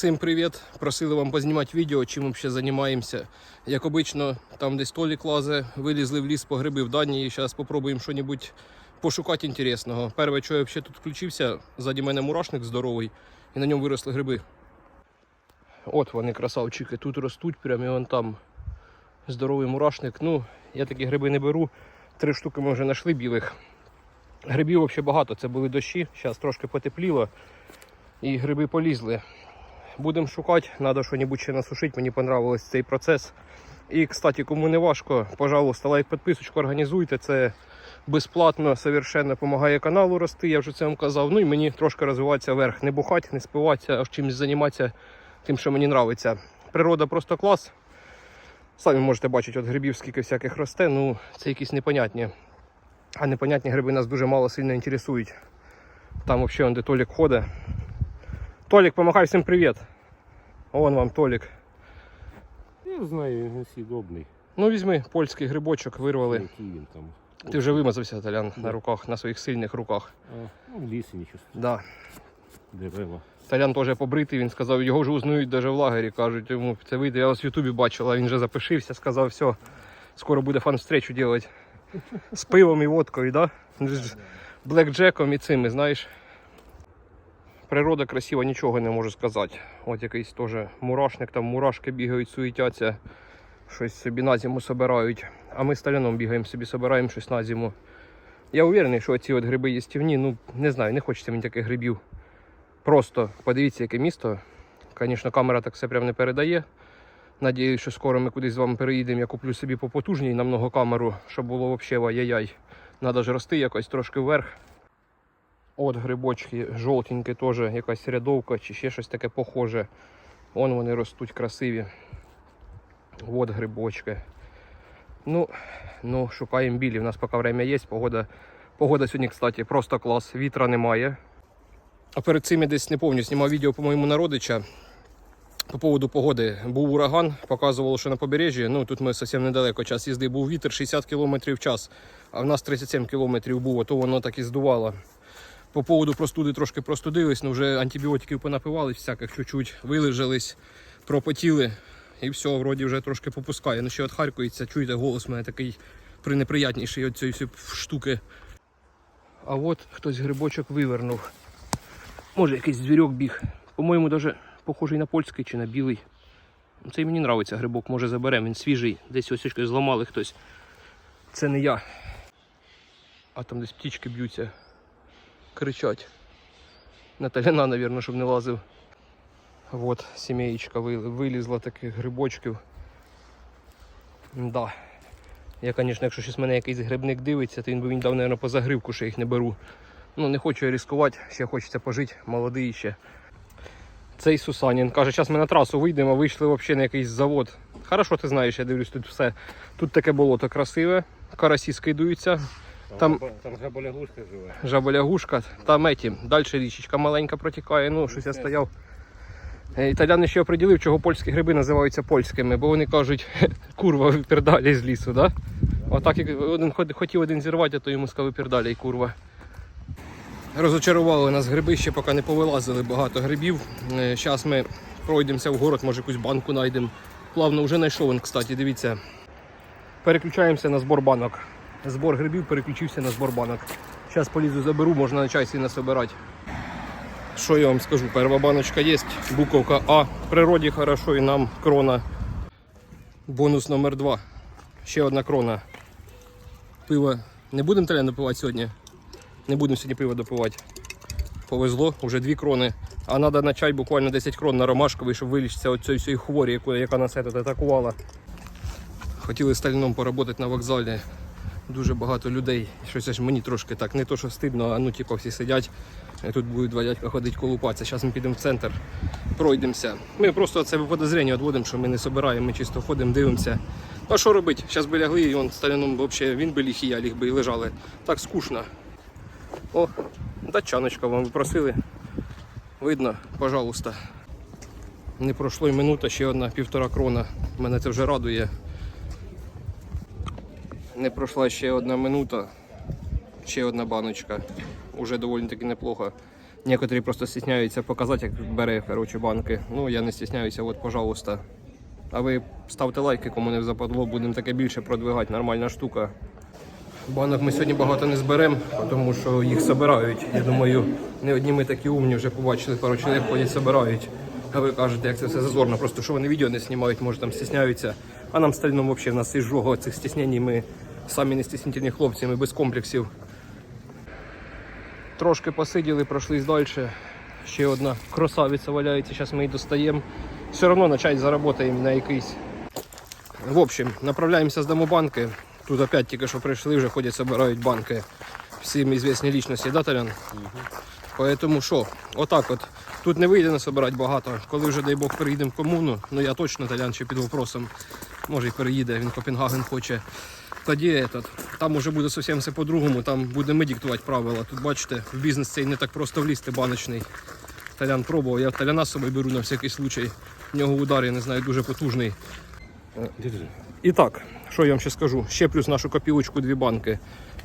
Всім привіт! Просили вам познімати відео, чим ми ще займаємося. Як обично, там десь Толік лазе, вилізли в ліс по гриби в Данії. Зараз спробуємо щось пошукати інтересного. Перше, що я ще тут включився, ззаді мене мурашник здоровий, і на ньому виросли гриби. От вони, красавчики, тут ростуть, прямо і вон там здоровий мурашник. Ну, я такі гриби не беру. Три штуки ми вже знайшли білих. Грибів взагалі багато, це були дощі, зараз трошки потепліло і гриби полізли. Будемо шукати, треба щось ще насушити, мені понравився цей процес. І, кстати, кому не важко, пожалуйста, лайк, підписочку організуйте. Це безплатно, совершенно допомагає каналу рости, я вже це вам казав. Ну і мені трошки розвиватися вверх. Не бухати, не спиватися, а чимось займатися тим, що мені подобається. Природа просто клас. Самі можете бачити, от грибів скільки всяких росте, ну це якісь непонятні. А непонятні гриби нас дуже мало сильно інтересують. Там взагалі де Толік ходить. Толік, помахай всім привіт. Вон вам Толік. Я знаю, він сідобний. Ну візьми польський грибочок, вирвали. Який він там. Ти вже вимазався, Толян, на руках, на своїх сильних руках. А, ну, в лісі нічого Да. дерева. Толян теж побритий, він сказав, його вже узнають навіть в лагері. Кажуть, йому це вийде. Я вас в Ютубі бачила, він вже запишився, сказав, все, скоро буде фан-встречу робити. З пивом і водкою, да? З блекджеком і цими, знаєш. Природа красива, нічого не можу сказати. От якийсь теж мурашник, там мурашки бігають, суетяться, щось собі на зиму собирають. А ми з Толяном бігаємо собі, собираємо щось на зиму. Я уверений, що ці от гриби їстівні, ну не знаю, не хочеться мені таких грибів. Просто подивіться, яке місто. Звісно, камера так все прям не передає. Надіюсь, що скоро ми кудись з вами переїдемо. Я куплю собі попотужній намного камеру, щоб було взагалі ай-яй. Надо ж рости якось трошки вверх. От грибочки жовтенькі теж, якась рядовка чи ще щось таке похоже. Вон вони ростуть красиві. От грибочки. Ну, ну шукаємо білі. У нас поки время є. Погода, погода сьогодні, кстати, просто клас. Вітра немає. А перед цим я десь не пам'ятаю, знімав відео по моєму народича. По поводу погоди був ураган, показувало, що на побережжі, ну тут ми зовсім недалеко час їзди, був вітер 60 км в час, а в нас 37 км було, то воно так і здувало. По поводу простуди трошки простудились, ну вже антибіотиків понапивались, всяких чуть-чуть вилежались, пропотіли і все, вроді вже трошки попускає. Ну ще от харкується, чуєте, голос у мене такий пренеприятніший від цієї штуки. А от хтось грибочок вивернув. Може якийсь звірок біг. По-моєму, навіть похожий на польський чи на білий. Ну, Цей мені подобається грибок, може заберемо, він свіжий. Десь ось зламали хтось. Це не я. А там десь птічки б'ються, кричать. На таляна, мабуть, щоб не лазив. От сімеєчка вили- вилізла таких грибочків. Да. Я, звісно, якщо щось мене якийсь грибник дивиться, то він би він дав, мабуть, поза гривку, що їх не беру. Ну, не хочу я ризикувати, ще хочеться пожити, молодий ще. Цей Сусанін каже, зараз ми на трасу вийдемо, вийшли взагалі на якийсь завод. Хорошо, ти знаєш, я дивлюсь, тут все. Тут таке болото красиве, карасі скидуються, Там- Там, жаболягушка живе. жаболягушка, там еті. Далі річечка маленька протікає, ну щось я стояв. Е, Італян ще оприділив, чого польські гриби називаються польськими, бо вони кажуть, курва випердалі з лісу, да? Отак як один хотів один зірвати, а то йому сказав випердалі курва. Розочарували нас гриби, ще поки не повилазили багато грибів. Зараз ми пройдемося в город, може якусь банку знайдемо. Плавно вже знайшов він, кстати, дивіться. Переключаємося на збор банок. Збор грибів переключився на збор банок. Зараз полізу заберу, можна на чай сі насобирати. Що я вам скажу? Перша баночка є, буковка А. В природі хорошо і нам крона. Бонус номер два. Ще одна крона. Пиво не будемо теля допивати сьогодні. Не будемо сьогодні пиво допивати. Повезло, вже дві крони. А треба на чай буквально 10 крон на ромашковий, щоб вилічитися від цієї всієї хворі, яка нас атакувала. Хотіли з Таліном поработати на вокзалі. Дуже багато людей. Щось аж мені трошки так, не то що стидно, а ну типу всі сидять. Тут будуть два дядька ходити колупатися. Зараз ми підемо в центр, пройдемося. Ми просто це подозріння відводимо, що ми не збираємо, ми чисто ходимо, дивимося. А що робити? Зараз би лягли, і он з Таліном взагалі він би ліг і я ліг би і лежали. Так скучно. О, датчаночка вам ви просили. Видно, пожалуйста. Не пройшло й минута, ще одна півтора крона. Мене це вже радує. Не пройшла ще одна минута, ще одна баночка. Уже доволі таки неплохо. Некоторі просто стісняються показати, як бере коротше, банки. Ну, я не стісняюся, от, пожалуйста. А ви ставте лайки, кому не западло, будемо таке більше продвигати, нормальна штука. Банок ми сьогодні багато не зберемо, тому що їх збирають. Я думаю, не одні ми такі умні вже побачили, пару чоловік ходять, збирають. А ви кажете, як це все зазорно, просто що вони відео не знімають, може там стісняються. А нам стальному взагалі в нас із жого цих стіснень, ми самі не стіснительні хлопці, ми без комплексів. Трошки посиділи, пройшлись далі. Ще одна красавиця валяється, зараз ми її достаємо. Все одно на чай заработаємо на якийсь. В общем, направляємося з домобанки. Тут опять тільки що прийшли, вже ходять, збирають банки. Всім звісні лічності, да, Талян? Поэтому що, отак от. Тут не вийде насобирати багато. Коли вже, дай Бог, переїдемо в комуну, ну я точно Талян ще під вопросом. Може і переїде, він Копенгаген хоче. Тоді этот, там уже буде зовсім все по-другому, там будемо ми диктувати правила. Тут бачите, в бізнес цей не так просто влізти баночний. Талян пробував, я таляна з собою беру на всякий случай. В нього удар, я не знаю, дуже потужний. І так, що я вам ще скажу? Ще плюс нашу копілочку дві банки.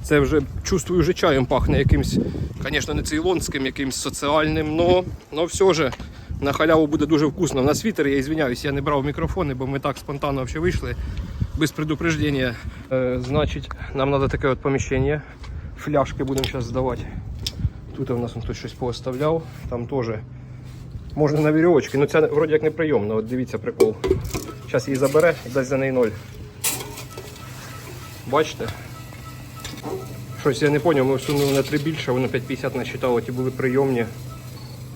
Це вже чувствую, вже чаєм пахне якимсь, звісно, не цейлонським, якимсь соціальним, но, но все же на халяву буде дуже вкусно. На світер я извиняюсь, я не брав мікрофони, бо ми так спонтанно взагалі вийшли, без предупреждения. Е, значить, нам треба таке от поміщення. Фляжки будемо зараз здавати. Тут у нас он хтось щось пооставляв, там теж. Можна на вірьовочки, ну ця вроді як неприйомна, от дивіться прикол. Зараз її забере дасть за неї ноль. Бачите? Щось я не зрозумів, ми всунули на 3 більше, воно 5,50 насчитало, ті були прийомні.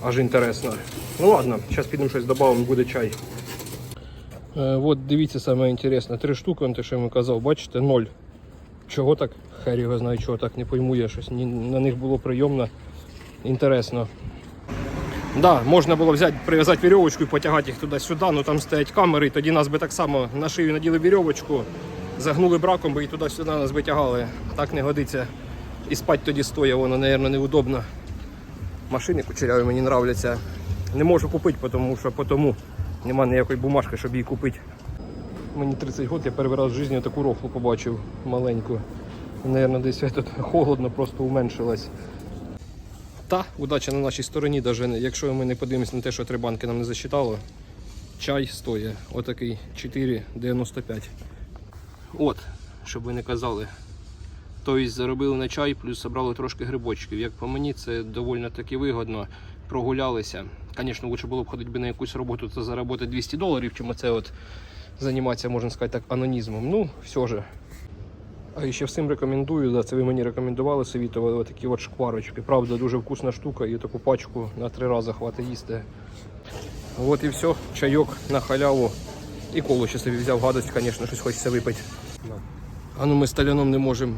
Аж інтересно. Ну ладно, зараз підемо щось додамо, буде чай. Е, от дивіться саме інтересне. Три штуки, те, що я вам казав, бачите, ноль. Чого так? Хер його знає, чого так, не пойму я щось. На них було прийомно. Інтересно. Да, можна було взяти, прив'язати вірьовочку і потягати їх туди-сюди, ну там стоять камери, тоді нас би так само на шию наділи вірьовочку, загнули браком би і туди-сюди нас би тягали. Так не годиться. І спати тоді стоя, воно, мабуть, неудобно. Машини кучеряві мені нравляться. Не можу купити, тому що потому нема ніякої бумажки, щоб її купити. Мені 30 років, я перший раз в житті таку рофлу побачив маленьку. Наверно, десь тут холодно, просто уменшилась. Та удача на нашій стороні, не- якщо ми не подивимося на те, що три банки нам не засчитало. Чай стоїть отакий 4,95. От, щоб ви не казали. Тобто заробили на чай, плюс забрали трошки грибочків. Як по мені, це доволі таки вигодно. Прогулялися. Звісно, лучше було б ходити би на якусь роботу, це заробити 200 доларів, чим це от займатися, можна сказати так, анонізмом. Ну, все же. А ще всім рекомендую, да, це ви мені рекомендували, совітували отакі от шкварочки. Правда, дуже вкусна штука і таку пачку на три рази хватить їсти. От і все, чайок на халяву. І коло ще собі взяв гадость, звісно, щось хочеться випити. А ну ми з таляном не можемо.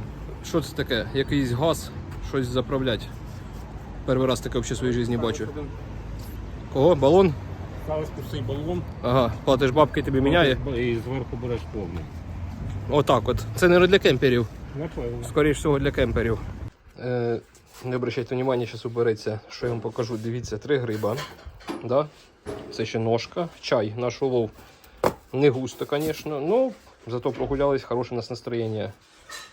Що це таке? Якийсь газ, щось заправляти. Перший раз таке взагалі в своїй житті бачу. Кого? Балон? Ставиш пустий балон, Ага, платиш бабки, тобі міняє. і зверху береш повний. Отак от. Це не для кемперів. Напевно. Скоріше всього для кемперів. Е, не обращайте увагу, зараз убереться, що я вам покажу. Дивіться, три гриба. Да? Це ще ножка, чай, наш улов. Не густо, звісно, ну зато прогулялись, хороше у нас настроєння.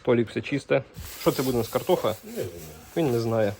Толік все чисте. Що це буде у нас картоха? Він не знає.